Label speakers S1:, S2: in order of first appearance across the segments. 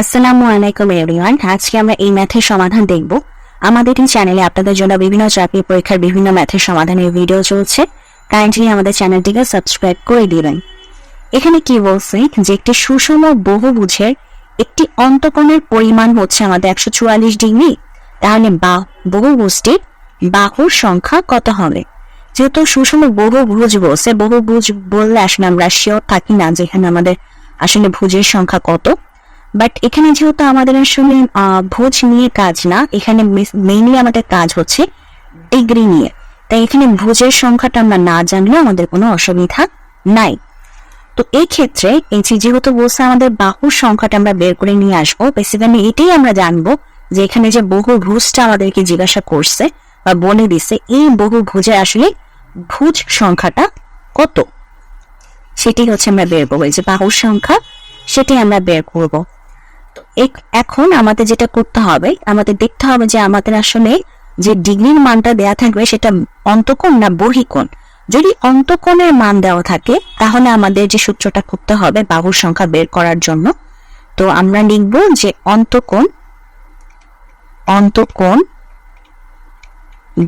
S1: আসসালামু আলাইকুম এভরিওয়ান আজকে আমরা এই ম্যাথের সমাধান দেখব। আমাদের এই চ্যানেলে আপনাদের জন্য বিভিন্ন চাকরি পরীক্ষার বিভিন্ন ম্যাথের সমাধানের ভিডিও চলছে। কাইন্ডলি আমাদের চ্যানেলটিকে সাবস্ক্রাইব করে দিবেন। এখানে কি বলছে যে একটি সুষম বহুভুজের একটি অন্তকোণের পরিমাণ হচ্ছে আমাদের একশো চুয়াল্লিশ ডিগ্রি। তাহলে বা বহুভুজটির বাহুর সংখ্যা কত হবে? যেহেতু সুষম বহুভুজ বলছে, বহুভুজ বললে আসলে আমরা শিওর থাকি না যেখানে আমাদের আসলে ভুজের সংখ্যা কত। বাট এখানে যেহেতু আমাদের আসলে ভোজ নিয়ে কাজ না, এখানে মেইনলি আমাদের কাজ হচ্ছে ডিগ্রি নিয়ে। তাই এখানে ভোজের সংখ্যাটা আমরা না জানলেও আমাদের কোনো অসুবিধা নাই। তো এই ক্ষেত্রে এই যেহেতু বলছে আমাদের বাহুর সংখ্যাটা আমরা বের করে নিয়ে আসব বেসিক্যালি এটাই আমরা জানব যে এখানে যে বহু ভুজটা আমাদেরকে জিজ্ঞাসা করছে বা বলে দিছে এই বহু ভুজে আসলে ভুজ সংখ্যাটা কত? সেটি হচ্ছে আমরা বের করব। যে বাহুর সংখ্যা সেটি আমরা বের করব। এখন আমাদের যেটা করতে হবে, আমাদের দেখতে হবে যে আমাদের আসলে যে ডিগ্রির মানটা দেয়া থাকবে সেটা অন্তকোণ না বহিকোণ। যদি অন্তকোণের মান দেওয়া থাকে, তাহলে আমাদের যে সূত্রটা করতে হবে বাহুর সংখ্যা বের করার জন্য। তো আমরা লিখব যে অন্তকোণ অন্তকোণ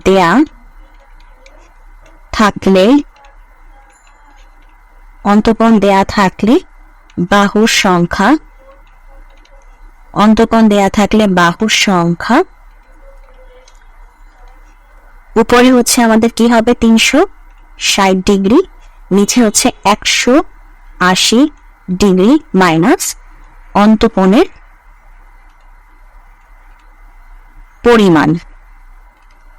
S1: দেয়া থাকলে, অন্তকোণ দেয়া থাকলে বাহুর সংখ্যা অন্তকোণ দেয়া থাকলে বাহুর সংখ্যা। উপরে হচ্ছে আমাদের কি হবে? তিনশো ষাট ডিগ্রি, নিচে হচ্ছে একশো আশি ডিগ্রি মাইনাস অন্তকোণের পরিমাণ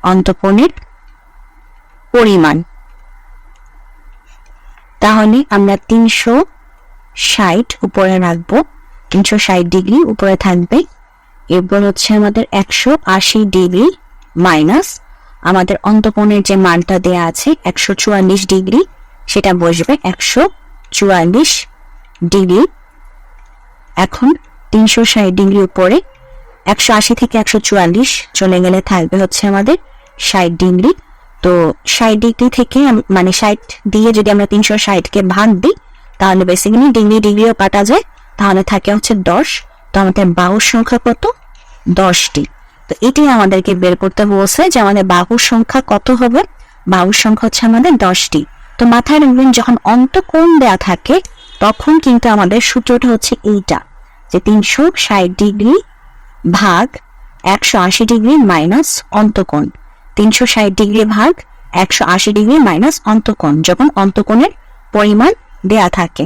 S1: অন্তকোণের পরিমাণ। তাহলে আমরা তিনশো ষাট উপরে রাখব। তিনশো ষাট ডিগ্রি উপরে থাকবে। এরপর হচ্ছে আমাদের একশো আশি ডিগ্রি মাইনাস আমাদের অন্তকোণের যে মানটা দেয়া আছে, একশো চুয়াল্লিশ ডিগ্রি, সেটা বসবে একশো চুয়াল্লিশ ডিগ্রি। এখন তিনশো ষাট ডিগ্রি উপরে একশো আশি থেকে একশো চুয়াল্লিশ চলে গেলে থাকবে হচ্ছে আমাদের ষাট ডিগ্রি। তো ষাট ডিগ্রি থেকে মানে ষাট দিয়ে যদি আমরা তিনশো ষাটকে ভাগ দিই, তাহলে বেসিক্যালি ডিগ্রি ডিগ্রিও কাটা যায়। তাহলে থাকে হচ্ছে দশ, তো আমাদের বাহুর সংখ্যা কত? দশটি। তো এটি আমাদেরকে বের করতে বলছে যে আমাদের বাহুর সংখ্যা কত হবে? বাহুর সংখ্যা হচ্ছে আমাদের দশটি। তো মাথায় রাখবেন, যখন অন্তকোণ দেয়া থাকে, তখন কিন্তু আমাদের সূত্রটা হচ্ছে এইটা, যে তিনশো ষাট ডিগ্রি ভাগ একশো আশি ডিগ্রি মাইনাস অন্তকোণ। তিনশো ষাট ডিগ্রি ভাগ একশো আশি ডিগ্রি মাইনাস অন্তকোণ, যখন অন্তকোণের পরিমাণ দেয়া থাকে।